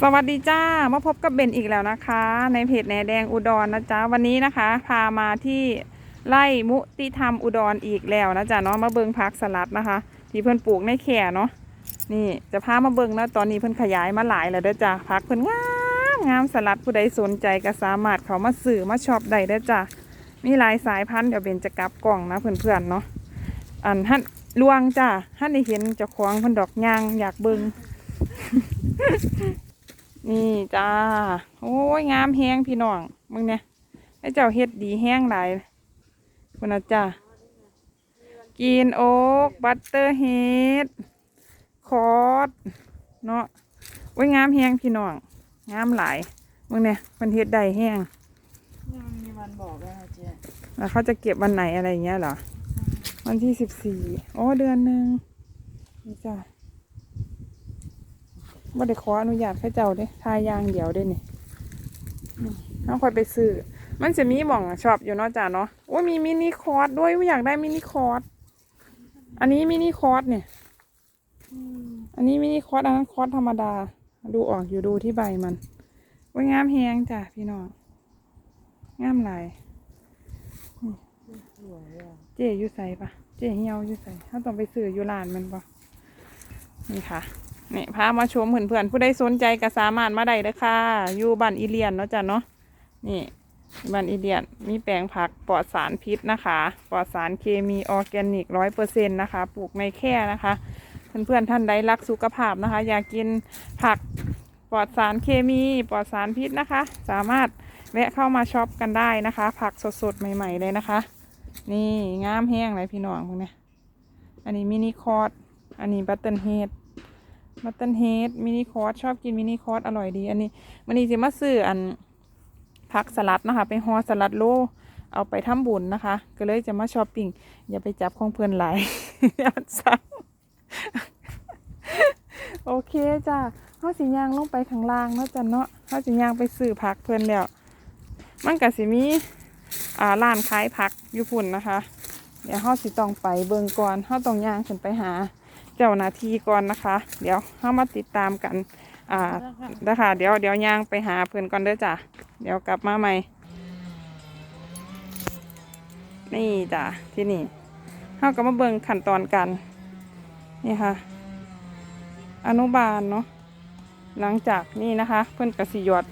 สวัสดีจ้ามาพบกับเบนอีกแล้วนะคะ ในเพจแหนแดงอุดรนะจ๊ะวันนี้นะคะ พามาที่ไร่มุติธรรมอุดรอีกแล้วนะจ๊ะเนาะมาเบิงพักสลัดนะคะ ที่เพื่อนปลูกในแข่เนาะนี่จะพามาเบิงนะตอนนี้เพื่อนขยายมาหลายแล้วเด้อจ้ะพักเพื่อนงามงามสลัดผู้ใดสนใจก็สามารถเขามาสื่อมาชอบได้เด้อจ้ะมีหลายสายพันธุ์เดี๋ยวเบนจะกลับกล่องนะเพื่อนๆเนาะอันท่านลวงจ้ะท่านได้เห็นจะคล้าของเพิ่นดอกยางอยากเบิง นี่จ้า โอ้ยงามแห้งพี่น้องมึงเนี่ยไอ้เจ้าเฮ็ดดีแห้งหลายคุณนะจ้ากินโอ๊กบัตเตอร์เฮดคอร์สเนาะโอ้ยงามแห้งพี่น้องงามหลายมึงเนี่ยมันเฮ็ดได้แห้งยังมีวันบอกเลยค่ะเจ๊แล้วเขาจะเก็บวันไหนอะไรอย่างเงี้ยเหรอวันที่สิบสี่โอ้เดือนหนึ่งนี่จ้า บ่ได้ขออนุญาตเข้าเจ้าเด้ทายางเดียวเด้นี่น้องคอยไปซื้อ มันจะมีหม่องชอบอยู่เนาะจ้าเนาะโอ้ยมีมินิคอร์สด้วยอยากได้มินิคอร์สอันนี้มินิคอร์สเนี่ย อันนี้มินิคอร์สอันนั้นคอร์สธรรมดา ดูออกอยู่ดูที่ใบมันโอ้ยงามแฮงจ้ะพี่น้อง งามหลายเจ๊ยู่ใส่ปะเจ๊เหี่ยวยู่ใส่ถ้าต้องไปซื้ออยู่ร้านมันปะนี่ค่ะ นี่พามาชมเพื่อนๆผู้ใดสนใจก็สามารถมาได้เลยค่ะอยู่บ้านอีเลียนเนาะจ้ะเนาะนี่บ้านอีเลียนมีแปลงผักปลอดสารพิษนะคะปลอดสารเคมีออร์แกนิกร้อยเปอร์เซ็นต์นะคะ ปลูกในแค่นะคะ เพื่อนๆท่านใดรักสุขภาพนะคะ อยากกินผักปลอดสารเคมีปลอดสารพิษนะคะ สามารถแวะเข้ามาช็อปกันได้นะคะ ผักสดๆใหม่ ๆเลยนะคะ นี่งามแห้งเลยพี่น้องพวกนี้อันนี้มินิคอร์สอันนี้บัตเติลเฮด บัตเติลเฮดมินิคอร์สชอบกินมินิคอร์สอร่อยดี อันนี้มันนี้จะมาซื้ออันผักสลัดนะคะไปห่อสลัดโลเอาไปทำบุญนะคะ ก็เลยจะมาช้อปปิ้งอย่าไปจับของเพื่อนหลายอย่าสั่งโอเคจ้าเขาสิย่างลงไปข้างล่างเนาะจ้ะเนาะเขาสิย่างไปซื้อผักเพื่อนแล้วมันก็สิมีอ่าร้านขายผักอยู่พุ่นนะคะ เดี๋ยวเฮาสิต้องไปเบิ่งก่อนเฮาต้องย่างขึ้นไปหา เจ้าหน้าที่ก่อนนะคะ เดี๋ยวเฮามาติดตามกันอ่านะคะเดี๋ยวเดี๋ยวย่างไปหาเพื่อนก่อนเด้อจ้ะเดี๋ยวกลับมาใหม่ นี่จ้ะที่นี่เฮาก็มาเบิ่งขั้นตอนกัน นี่ค่ะ อนุบาลเนาะหลังจากนี่นะคะ เพื่อนกสิหยอด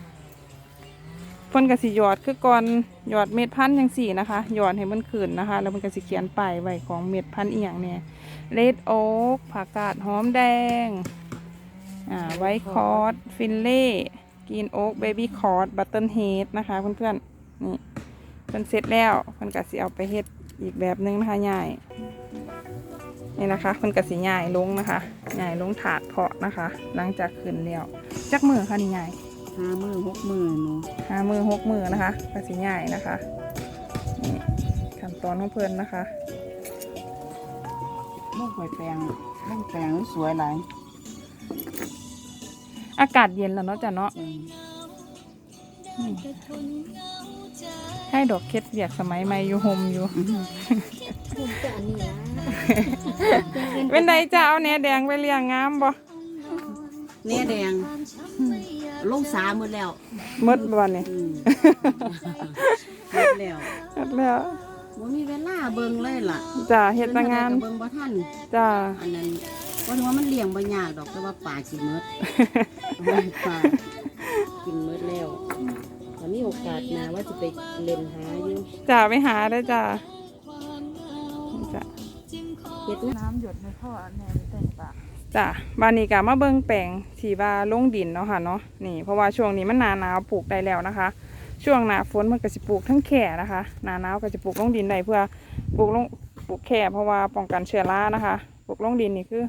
เพิ่นกสิหยอดคือก่อนหยอดเม็ดพันธุ์จังสี่นะคะหยอดให้มันขึ้นนะคะ แล้วมันกสิเขียนป้ายไว้ของเม็ดพันธุ์อีหยังเนี่ย เลดโอ๊กผักกาดหอมแดงอ่าไวท์คอร์สฟินเล่กินโอ๊กเบบี้คอร์สบัตเติลเฮดนะคะเพื่อนๆนี่เพิ่นเสร็จแล้วเพิ่นก็สิเอาไปเฮ็ดอีกแบบนึงนะคะใหญ่นี่นะคะเพิ่นก็สิใหญ่ลงนะคะใหญ่ลงถาดเพาะนะคะ หลังจากขึ้นแล้วจักมือค่ะนี่ใหญ่ห้ามือหกมือหนูห้ามือหกมือนะคะภาษีใหญ่นะคะนี่ขั้นตอนของเพื่อนนะคะ ลูกหอยแปลงลูกแปลงสวยหลายอากาศเย็นแล้วเนาะจ้ะเนาะอืมอืมให้ดอกเคล็ดเบียกสมัยใหม่อยู่โฮมอยู่อื้อหือภูมิใจนี่ละเป็นไดจ้าเอาแหนแดงไปเลี้ยงงามบ่เนี่ยแดงลงสาหมดแล้วหมดบ่เนี่ยอืมหมดแล้วหมดแล้ว ว่ามีเวลาเบิ่งเลยล่ะจ้าเฮ็ดแตางานเบิ่งบ่ทันจ้าอันนั้นว่าถึงว่ามันเลี้ยงบ่ยากดอกแต่ว่าป่ากินหมดเอาไว้ป่ากินหมดแล้ววันนี้โอกาสหนาว่าจะไปเล่นหาอยู่จ้าไปหาได้อจ้าจ้าเฮ็ดนะน้ำหยดในท่อแนวแต่งปากจ้ะบานนี้ก็มาเบิ่งแปลงที่ว่าลงดินเนาะค่ะเนาะนี่เพราะว่าช่วงนี้มันหนาหนาวปลูกได้แล้วนะคะ ช่วงหน้าฝนมันก็จะปลูกทั้งแข่นะคะ หนาหนาวก็จะปลูกลงดินได้เพื่อปลูกลงปลูกแข่เพราะว่าป้องกันเชื้อรานะคะ ปลูกลงดินนี่คือ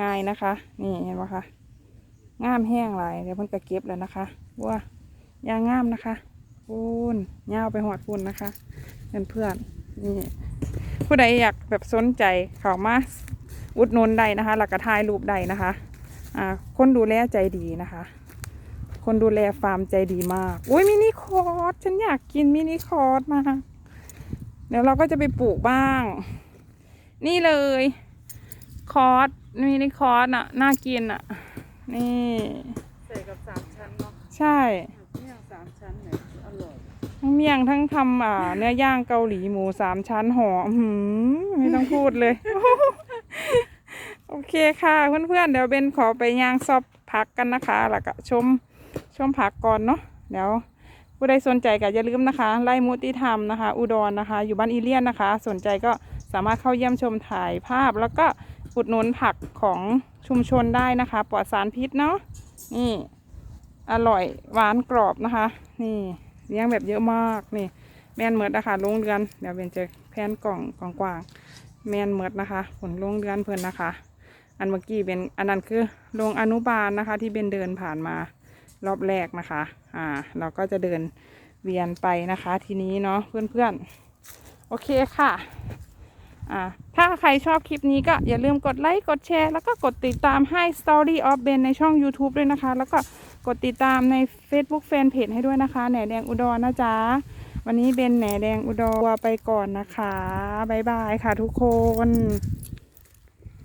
ง่ายนะคะ นี่เห็นไหมคะงามแห้งหลายเดี๋ยวเพิ่นก็เก็บแล้วนะคะว่ายางงามนะคะปูนยาวไปหอดปูนนะคะเพื่อนเพื่อนนี่ผู้ใดอยากแบบสนใจเข้ามาอุดหนุนได้นะคะหลักกระทายรูปได้นะคะ อ่าคนดูแลใจดีนะคะ คนดูแลฟาร์มใจดีมาก อุ้ยมินิคอร์สฉันอยากกินมินิคอร์สมากเดี๋ยวเราก็จะไปปลูกบ้าง นี่เลย คอร์สมินิคอร์สอะ น่ากินอะ นี่ใส่กับสสามชั้นเนาะ ใช่เมี่ยงสามชั้นเนี่ยอร่อยทั้งเมี่ยงทั้งทำอ่าเนื้อย่างเกาหลีหมูสามชั้นหอมหืมไม่ต้องพูดเลย โอเคค่ะเพื่อนๆเดี๋ยวเบนขอไปย่างซอบพักกันนะคะ แล้วก็ชม ชมผักก่อนเนาะเดี๋ยวผู้ใดสนใจก็อย่าลืมนะคะไล่มุติธรรมนะคะ อุดรนะคะ อยู่บ้านอีเลียนนะคะ สนใจก็สามารถเข้าเยี่ยมชมถ่ายภาพ แล้วก็อุดหนุนผักของชุมชนได้นะคะ ปลอดสารพิษเนาะนี่อร่อยหวานกรอบนะคะ นี่เลี้ยงแบบเยอะมากนี่ แมนเมิดนะคะลงเรือนเดี๋ยวเบนจะแพนกล่องกว้างแมนเมิดนะคะ ผลลงเรือนเพิ่นนะคะ อันเมื่อกี้เป็นอันนั้นคือโรงอนุบาลนะคะ ที่เป็นเดินผ่านมา รอบแรกนะคะ อ่า เราก็จะเดินเวียนไปนะคะ ทีนี้เนาะเพื่อนๆ โอเคค่ะ อ่า ถ้าใครชอบคลิปนี้ก็อย่าลืมกดไลค์ กดแชร์ แล้วก็กดติดตามให้ Story of Ben ในช่อง YouTube ด้วยนะคะ แล้วก็กดติดตามใน Facebook Fanpage ให้ด้วยนะคะ แหนแดงอุดรนะจ๊ะ วันนี้เบนแหนแดงอุดรไปก่อนนะคะ บ๊ายบายค่ะทุกคน